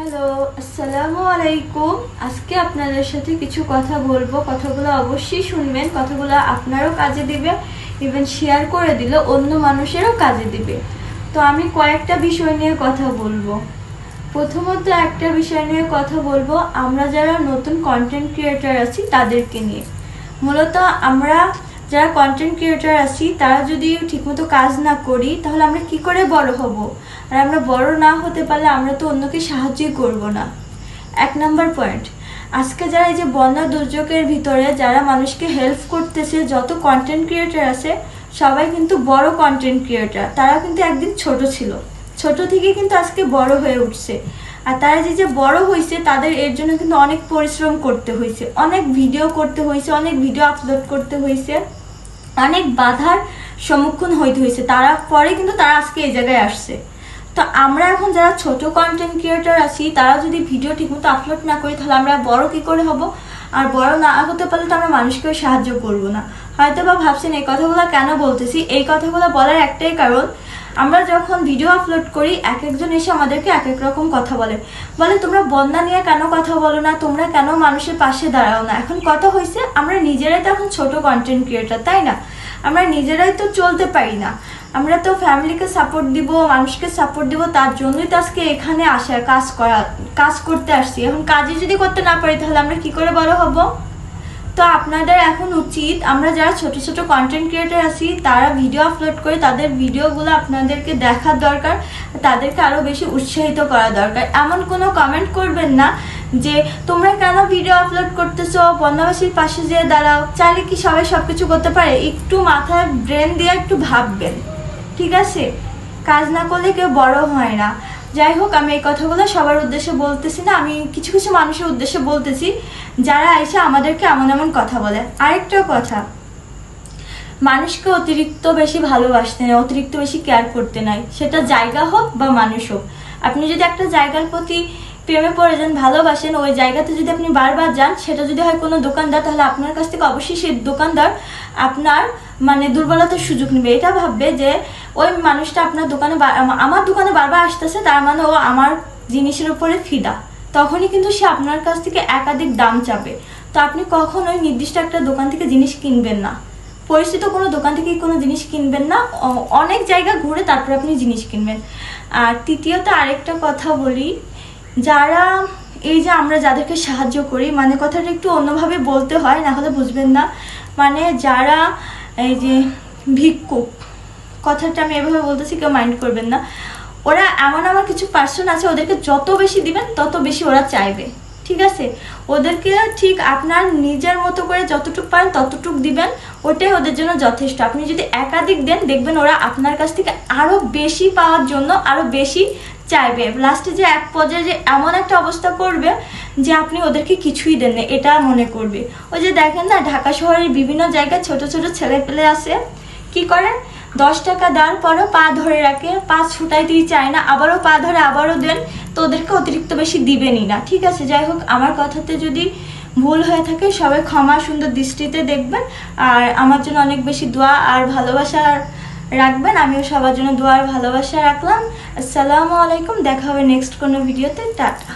Hello আসসালামু আলাইকুম আজকে আপনাদের সাথে কিছু কথা বলব। কথাগুলো অবশ্যই শুনবেন। কথাগুলো আপনারও কাজে দিবে ইভেন শেয়ার করে দিলে অন্য মানুষেরও কাজে দিবে। তো আমি কয়েকটা বিষয় নিয়ে কথা বলব। প্রথমত একটা বিষয় নিয়ে কথা বলব। আমরা যারা নতুন কন্টেন্ট ক্রিয়েটার আছি, তাদেরকে নিয়ে। মূলত আমরা যারা কন্টেন্ট ক্রিয়েটার আছি, তারা যদি ঠিকমতো কাজ না করি, তাহলে আমরা কি করে বড় হব? আর আমরা বড় না হতে পারলে আমরা তো অন্যকে সাহায্যই করব না। এক নাম্বার পয়েন্ট আজকে যারা এই যে বন্যা দুর্যোগের ভিতরে যারা মানুষকে হেল্প করতেছে, যত কন্টেন্ট ক্রিয়েটার আছে, সবাই কিন্তু বড় কন্টেন্ট ক্রিয়েটার তারা কিন্তু একদিন ছোট ছিল। ছোট থেকে কিন্তু আজকে বড় হয়ে উঠছে। আর তারা যে যে বড় হয়েছে তাদের এর জন্য কিন্তু অনেক পরিশ্রম করতে হয়েছে অনেক ভিডিও করতে হয়েছে অনেক ভিডিও আপলোড করতে হয়েছে অনেক বাধার সম্মুখীন হইতে হয়েছে তারা পরে কিন্তু তারা আজকে এই জায়গায় আসছে। তো আমরা এখন যারা ছোট কন্টেন্ট ক্রিয়েটার আছি, তারা যদি ভিডিও ঠিকমতো আপলোড না করি, তাহলে আমরা বড় কি করে হব? আর বড় না হতে পারলে তো আমরা মানুষকে সাহায্য করব না। হয়তো বা ভাবছেন, এই কথাগুলো কেন বলতেছি? এই কথাগুলো বলার একটাই কারণ আমরা যখন ভিডিও আপলোড করি এক একজন এসে আমাদেরকে এক এক রকম কথা বলে। বলে, তোমরা বন্যা নিয়ে কেন কথা বলো না? তোমরা কেন মানুষের পাশে দাঁড়াও না? এখন কথা হয়েছে আমরা নিজেরাই তো এখন ছোট কন্টেন্ট ক্রিয়েটার তাই না? আমরা নিজেরাই তো চলতে পারি না। আমরা তো ফ্যামিলিকে সাপোর্ট দিব, মানুষকে সাপোর্ট দিব, তার জন্যই তো আজকে এখানে আসা কাজ করা, কাজ করতে আসছি। এখন কাজই যদি করতে না পারি, তাহলে আমরা কি করে বড় হব? তো আপনাদের এখন উচিত, আমরা যারা ছোট ছোট কন্টেন্ট ক্রিয়েটার আছি, তারা ভিডিও আপলোড করে তাদের ভিডিওগুলো আপনাদেরকে দেখার দরকার, তাদেরকে আরও বেশি উৎসাহিত করা দরকার। এমন কোনো কমেন্ট করবেন না যে, তোমরা কেন ভিডিও আপলোড করতেছো? বন্যাবাসীর পাশে যেয়ে দাঁড়াও। চাইলে কি সবাই সব কিছু করতে পারে? একটু মাথায় ব্রেন দিয়ে একটু ভাববেন। ঠিক আছে? কাজ না করলে কেউ বড় হয় না। যাই হোক, আমি এই কথাগুলো সবার উদ্দেশ্যে বলতেছি না, আমি কিছু কিছু মানুষের উদ্দেশ্যে বলতেছি। যারা এসে আমাদেরকে এমন এমন কথা বলে। আরেকটা কথা, মানুষকে অতিরিক্ত বেশি ভালোবাসতে নেই, অতিরিক্ত বেশি কেয়ার করতে নাই। সেটা জায়গা হোক বা মানুষ হোক। আপনি যদি একটা জায়গার প্রতি প্রেমে পড়ে যান, ভালোবাসেন, ওই জায়গাতে যদি আপনি বারবার যান, সেটা যদি হয় কোনো দোকানদার, তাহলে আপনার কাছ থেকে অবশ্যই সেই দোকানদার আপনার মানে দুর্বলতার সুযোগ নেবে। এটা ভাববে যে, ওই মানুষটা আপনার দোকানে আমার দোকানে বারবার আসতেছে, তার মানে ও আমার জিনিসের উপরে ফিদা। তখনই কিন্তু সে আপনার কাছ থেকে একাধিক দাম চাবে। তো আপনি কখনোই নির্দিষ্ট একটা দোকান থেকে জিনিস কিনবেন না। পরিচিত কোনো দোকান থেকে কোনো জিনিস কিনবেন না। অনেক জায়গা ঘুরে তারপর আপনি জিনিস কিনবেন। আর তৃতীয়ত আরেকটা কথা বলি যারা এই যে আমরা যাদেরকে সাহায্য করি মানে কথাটা একটু অন্যভাবে বলতে হয়, না হলে বুঝবেন না। মানে যারা এই যে ভিক্ষুক, কথাটা আমি এভাবে বলতেছি, কেউ মাইন্ড করবেন না। ওরা এমন আমার কিছু পার্সন আছে, ওদেরকে যত বেশি দিবেন, তত বেশি ওরা চাইবে। ঠিক আছে? ওদেরকে ঠিক আপনার নিজের মতো করে যতটুক পারেন, ততটুক দিবেন। ওটাই ওদের জন্য যথেষ্ট। আপনি যদি একাধিক দেন, দেখবেন ওরা আপনার কাছ থেকে আরও বেশি পাওয়ার জন্য আরও বেশি চাইবে। লাস্টে যে এক পর্যায়ে যে এমন একটা অবস্থা করবে যে আপনি ওদেরকে কিছুই দেন না, এটা মনে করবে। ওই যে দেখেন না, ঢাকা শহরের বিভিন্ন জায়গায় ছোট ছোট ছেলে পেলে আছে। কি করে? দশ টাকা দেওয়ার পরও পা ধরে রাখে, পা ছুটাইতেই চায় না, আবারও পা ধরে আবারও দেন, তো ওদেরকে অতিরিক্ত বেশি দিবেনই না। ঠিক আছে, যাই হোক, আমার কথাতে যদি ভুল হয়ে থাকে, সবাই ক্ষমা সুন্দর দৃষ্টিতে দেখবেন, আর আমার জন্য অনেক বেশি দোয়া আর ভালোবাসা রাখবেন। আমিও সবার জন্য দোয়ার ভালোবাসা রাখলাম। আসসালামু আলাইকুম। দেখা হবে নেক্সট কোনো ভিডিওতে টাটা।